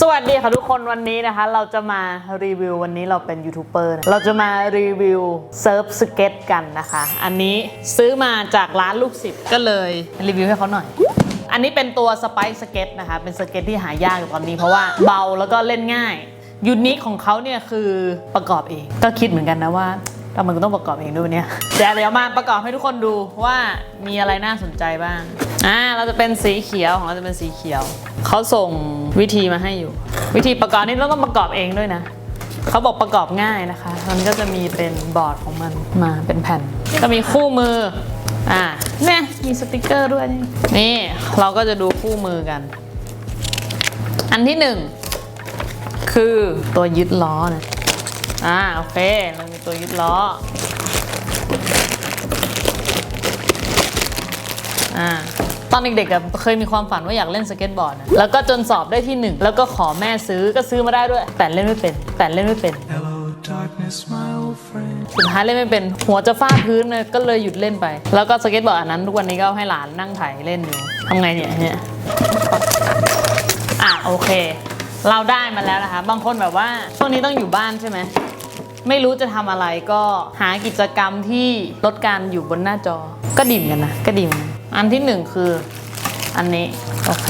สวัสดีค่ะทุกคนวันนี้นะคะ เราจะมารีวิววันนี้เราเป็นยูทูบเบอร์นะเราจะมารีวิวเซิร์ฟสเก็ตกันนะคะ อันนี้ซื้อมาจากร้านลูกศิษย์ก็เลยรีวิวให้เขาหน่อย อันนี้เป็นตัวสไปซ์สเก็ตนะคะ เป็นสเก็ตที่หายากอยู่ตอนนี้เพราะว่าเบาแล้วก็เล่นง่าย ยูนิคของเขาเนี่ยคือประกอบเอง ก็คิดเหมือนกันนะว่าทำไมกูต้องประกอบเองด้วยเนี่ยเดี๋ยวเดี๋ยวมาประกอบให้ทุกคนดูว่ามีอะไรน่าสนใจบ้าง อ่าเราจะเป็นสีเขียวของเราจะเป็นสีเขียว เขาส่งวิธีมาให้อยู่ วิธีประกอบนี่เราต้องประกอบเองด้วยนะเขาบอกประกอบง่ายนะคะ มันก็จะมีเป็นบอร์ดของมันมาเป็นแผ่น ก็มีคู่มือ อ่า เนี่ย มีสติกเกอร์ด้วย นี่ เราก็จะดูคู่มือกัน อันที่หนึ่งคือตัวยึดล้อนะอ่า โอเค เรามีตัวยึดล้อ อ่า อนเด็กๆอะเคยมีความฝันว่าอยากเล่นสเก็ตบอร์ดนะแล้วก็จนสอบได้ที่หนึ่งแล้วก็ขอแม่ซื้อก็ซื้อมาได้ด้วย แต่เล่นไม่เป็น แต่เล่นไม่เป็น Hello, darkness, my old friend. สุดท้ายเล่นไม่เป็นหัวจะฟาดพื้นเลยก็เลยหยุดเล่นไป แล้วก็สเก็ตบอร์ดอันนั้นทุกวันนี้ก็เอาให้หลานนั่งไถเล่นอยู่ทำไงเนี่ยเนี่ยอะโอเค เราได้มาแล้วนะคะ บางคนแบบว่าช่วงนี้ต้องอยู่บ้านใช่ไหมไม่รู้จะทำอะไรก็หากิจกรรมที่ลดการอยู่บนหน้าจอก็ดิ่มกันนะก็ดิ่มกัน อันที่หนึ่งคืออันนี้ โอเค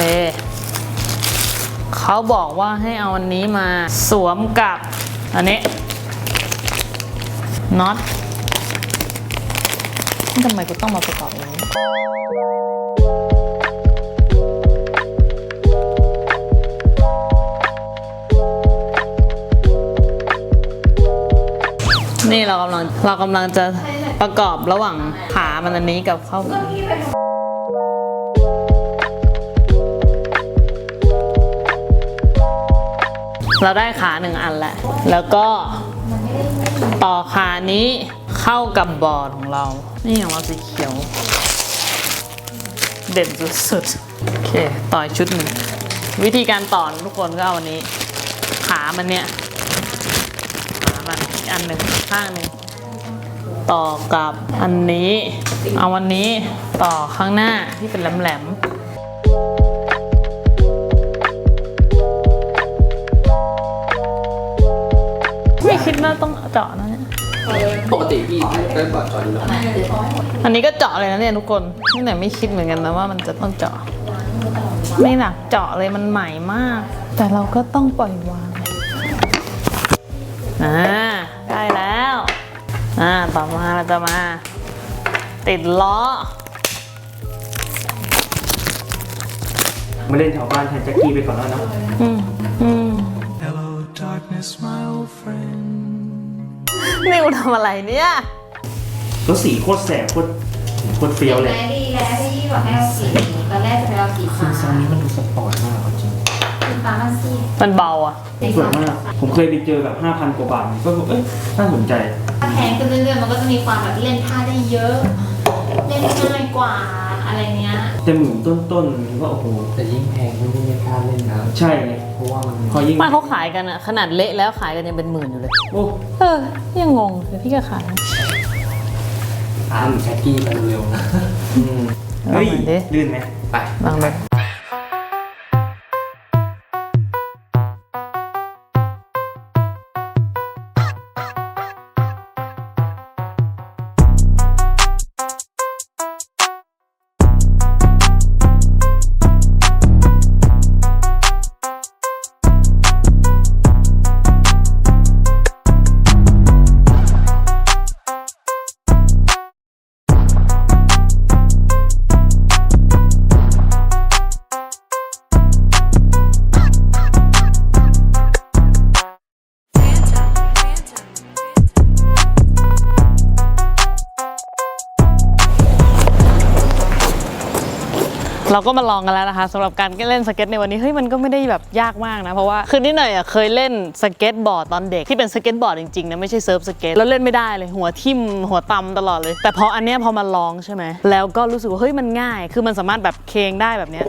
เขาบอกว่าให้เอาอันนี้มาสวมกับอันนี้น็อตทำไมกูต้องมาประกอบอย่างนี้นี่เรากำลังเรากำลังจะประกอบระหว่างขามันอันนี้กับเข้า เราได้ขาหนึ่งอันแล้ว แล้วก็ต่อขานี้เข้ากับบอร์ดของเรา นี่ของเราสีเขียว เด่นสุดๆ โอเค ต่ออีกชุดหนึ่ง วิธีการต่อทุกคนก็เอาอันนี้ ขามันเนี่ย ขามันอีกอันหนึ่งข้างหนึ่งต่อกับอันนี้ เอาวันนี้ต่อข้างหน้าที่เป็นแหลมๆ คิดว่าต้องเจาะนะเนี่ย ปกติพี่ก็บอดจออยู่แล้วอันนี้ก็เจาะเลยนะเนี่ยทุกคนนี่ไหนไม่คิดเหมือนกันนะว่ามันจะต้องเจาะ ไม่หนักเจาะเลยมันใหม่มาก แต่เราก็ต้องปล่อยวาง อ่าได้แล้ว อ่าต่อมาเราจะมา ติดล้อ มาเล่นแถวบ้านแทนแจ็คกี้ไปก่อนแล้วเนาะอืมอืม Hello, darkness, my old friend. นิวทำอะไรเนี่ย แล้วสีโคตรแสบโคตรโคตรเฟี้ยวเลยแม่ดีแล้วที่บอกให้เอาสีนี้ตอนแรกจะไปเอาสีฟ้าซองนี้มันดูสปอร์ตมากจริงสีฟ้ามันสีมันเบาอะสวยมาก ผมเคยไปเจอแบบ 5,000 กว่าบาทก็เอ้ยน่าสนใจ ถ้าแพงขึ้นเรื่อยๆมันก็จะมีความแบบเล่นท่าได้เยอะ เล่นง่ายกว่า อะไรเนี้ยแต่หมื่นต้นๆก็โอ้โหแต่ยิ่งแพงยิ่งไม่กล้าเล่นนะใช่ไงเพราะว่ามันพอยิ่งบ้านเขาขายกันอะขนาดเละแล้วขายกันยังเป็นหมื่นอยู่เลย โอ้เออ ยังงงเดี๋ยวพี่ก็ขายอาร์มแจ็คกี้ไปเร็วๆนะอืมเฮ้ยลองหน่อยดิลื่นไหมไปลองเล เราก็มาลองกันแล้วนะคะสำหรับการเล่นสเก็ตในวันนี้เฮ้ยมันก็ไม่ได้แบบยากมากนะ เพราะว่าคือนิดหน่อยอะเคยเล่นสเก็ตบอร์ดตอนเด็กที่เป็นสเก็ตบอร์ดจริงๆนะไม่ใช่เซิร์ฟสเก็ตแล้วเล่นไม่ได้เลยหัวทิ่มหัวตำตลอดเลย แต่พออันเนี้ยพอมาลองใช่ไหมแล้วก็รู้สึกว่าเฮ้ยมันง่าย คือมันสามารถแบบเคงได้แบบเนี้ย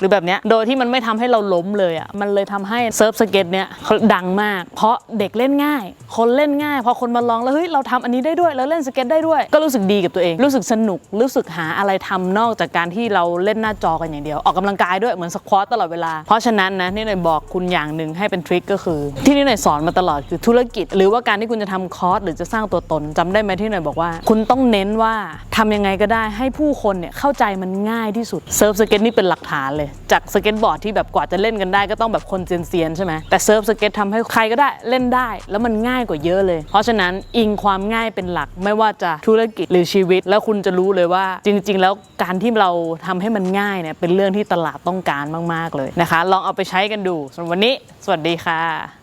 หรือแบบเนี้ยโดยที่มันไม่ทำให้เราล้มเลยอะมันเลยทำให้เซิร์ฟสเก็ตเนี้ยเขาดังมาก เพราะเด็กเล่นง่าย คนเล่นง่าย พอคนมาลองแล้วเฮ้ยเราทำอันนี้ได้ด้วยแล้วเล่นสเก็ตได้ด้วย ก็รู้สึกดีกับตัวเอง รู้สึกสนุกรู้สึกหาอะไรทำนอกจากการที่เราเล่นหน้าจอกันอย่างเดียว ออกกำลังกายด้วยเหมือนสควอตตลอดเวลา เพราะฉะนั้นนะนี่หน่อยบอกคุณอย่างหนึ่งให้เป็นทริคก็คือ ที่นี่หน่อยสอนมาตลอดคือธุรกิจ หรือว่าการที่คุณจะทำคอร์สหรือจะสร้างตัวตนจำได้ไหมที่หน่อยบอกว่า คุณต้องเน้นว่าทำยังไงก็ได้ให้ผู้คนเนี่ยเข้าใจมันง่ายที่สุดเซิร์ฟสเก็ตนี่เป็นหลักฐานเลยจากสเก็ตบอร์ดที่แบบกว่าจะเล่นกันได้ก็ต้องแบบคนเซียนๆใช่ไหมแต่เซิร์ฟสเก็ตทำให้ใครก็ได้เล่นได้ แล้วมันง่ายกว่าเยอะเลย เพราะฉะนั้นอิงความง่ายเป็นหลักไม่ว่าจะธุรกิจหรือชีวิต แล้วคุณจะรู้เลยว่า จริง ๆ แล้วการที่เราทำให้มันง่ายเนี่ยเป็นเรื่องที่ตลาดต้องการมาก ๆ เลยนะคะ ลองเอาไปใช้กันดูสำหรับวันนี้ สวัสดีค่ะ